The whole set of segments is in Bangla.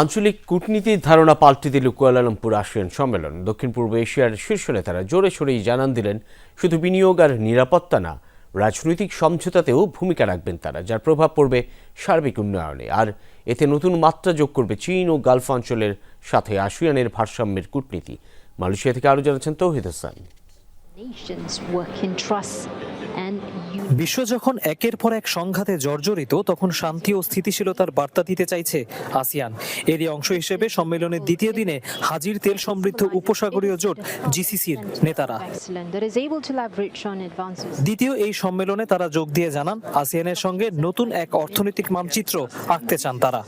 আঞ্চলিক কূটনীতির ধারণা পাল্টে দিল কুয়ালালামপুর আসিয়ান সম্মেলন। দক্ষিণ পূর্ব এশিয়ার শীর্ষ নেতারা জোরে সোরেই জানান দিলেন, শুধু বিনিয়োগ আর নিরাপত্তা না, রাজনৈতিক সমঝোতাতেও ভূমিকা রাখবেন তারা, যার প্রভাব পড়বে সার্বিক উন্নয়নে। আর এতে নতুন মাত্রা যোগ করবে চীন ও গালফ অঞ্চলের সাথে আসিয়ানের ভারসাম্যের কূটনীতি। মালয়েশিয়া থেকে আরও জানাচ্ছেন তৌহিদ হাসান। And বিশ্ব যখন একের পর এক সংঘাতে জর্জরিত, তখন শান্তি ও স্থিতিশীলতার বার্তা দিতে চাইছে আসিয়ান এরই অংশ হিসেবে সম্মেলনের দ্বিতীয় দিনে হাজির তেল সমৃদ্ধ উপসাগরীয় জোট জিসিসির নেতারা. দ্বিতীয় এই সম্মেলনে তারা যোগ দিয়ে জানান, আসিয়ানের সঙ্গে নতুন এক অর্থনৈতিক মানচিত্র আঁকতে চান তারা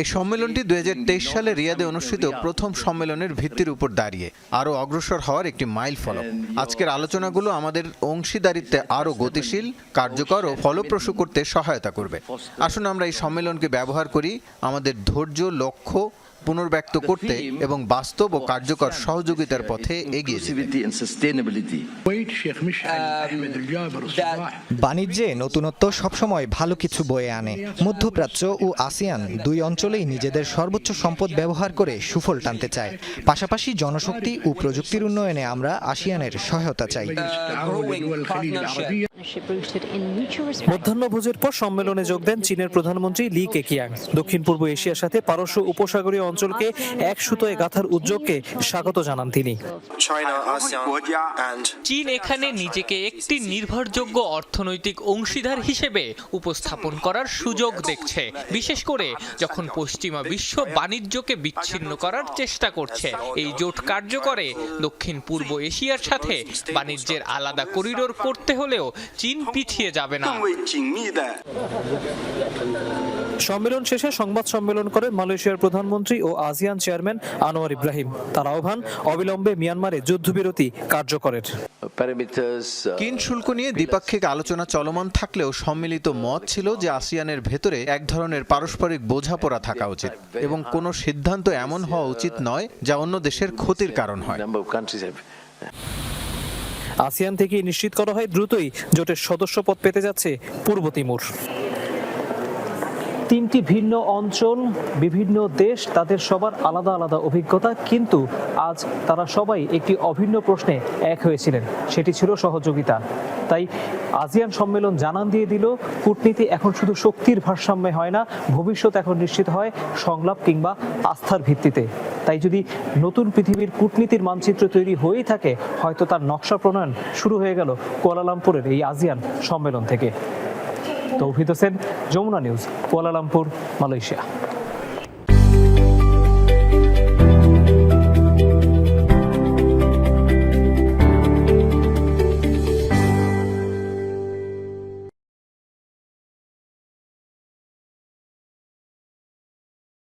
এই সম্মেলনটি দুই হাজার তেইশ সালে রিয়াদে অনুষ্ঠিত প্রথম সম্মেলনের ভিত্তির উপর দাঁড়িয়ে আরও অগ্রসর হওয়ার একটি মাইল ফলক। আজকের আলোচনাগুলো আমাদের অংশীদারিত্বে আরও গতিশীল কার্যকর ও ফলপ্রসূ করতে সহায়তা করবে। আসুন আমরা এই সম্মেলনকে ব্যবহার করি আমাদের ধৈর্য লক্ষ্য পুনর্ব্যক্ত করতে এবং বাস্তব ও কার্যকর সহযোগিতার পথে এগিয়ে বাণিজ্যে নতুনত্ব সবসময় ভালো কিছু বয়ে আনে। মধ্যপ্রাচ্য ও আসিয়ান দুই অঞ্চল অঞ্চলেই নিজেদের সর্বোচ্চ সম্পদ ব্যবহার করে সুফল টানতে চায়। পাশাপাশি জনশক্তি ও প্রযুক্তির উন্নয়নে আমরা আসিয়ানের সহায়তা চাই। মধ্যাহ্নভোজের পর সম্মেলনে যোগ দেন চীনের প্রধানমন্ত্রী লি কেকিয়াং। দক্ষিণ পূর্ব এশিয়ার সাথে পারস্য উপসাগরীয় অঞ্চলকে এক সুতোয় গাথার উদ্যোগকে স্বাগত জানান তিনি। চীন এখানে নিজেকে একটি নির্ভরযোগ্য অর্থনৈতিক অংশীদার হিসেবে উপস্থাপন করার সুযোগ দেখছে। বিশেষ করে যখন পশ্চিমা বিশ্ব বাণিজ্যকে বিচ্ছিন্ন করার চেষ্টা করছে এই জোট কার্যকরে দক্ষিণ পূর্ব এশিয়ার সাথে বাণিজ্যের আলাদা করিডোর করতে হলেও চীন পিছিয়ে যাবে না। সম্মেলন শেষে সংবাদ সম্মেলন করে মালয়েশিয়ার প্রধানমন্ত্রী ও আসিয়ান চেয়ারম্যান আনোয়ার ইব্রাহিম। তার আহ্বান অবিলম্বে মিয়ানমারে যুদ্ধবিরতি কার্যকরের। uh, কিন শুল্ক নিয়ে দ্বিপাক্ষিক আলোচনা চলমান থাকলেও সম্মিলিত মত ছিল যে আসিয়ানের ভেতরে এক ধরনের পারস্পরিক বোঝাপড়া থাকা উচিত এবং কোনো সিদ্ধান্ত এমন হওয়া উচিত নয় যা অন্য দেশের ক্ষতির কারণ হয়। আসিয়ান থেকে নিশ্চিত করা হয় দ্রুতই জোটের সদস্য পদ পেতে যাচ্ছে পূর্ব তিমুর। তিনটি ভিন্ন অঞ্চল, বিভিন্ন দেশ, তাদের সবার আলাদা আলাদা অভিজ্ঞতা, কিন্তু আজ তারা সবাই একটি অভিন্ন প্রশ্নে এক হয়েছিলেন। সেটি ছিল সহযোগিতা। তাই আসিয়ান সম্মেলন জানান দিয়ে দিল, কূটনীতি এখন শুধু শক্তির ভারসাম্যে হয় না, ভবিষ্যৎ এখন নিশ্চিত হয় সংলাপ কিংবা আস্থার ভিত্তিতে। তাই যদি নতুন পৃথিবীর কূটনীতির মানচিত্র তৈরি হয়েই থাকে, হয়তো তার নকশা প্রণয়ন শুরু হয়ে গেল কুয়ালালামপুরের এই আসিয়ান সম্মেলন থেকে। Toufid Hossain, Jamuna News, Kuala Lumpur, Malaysia.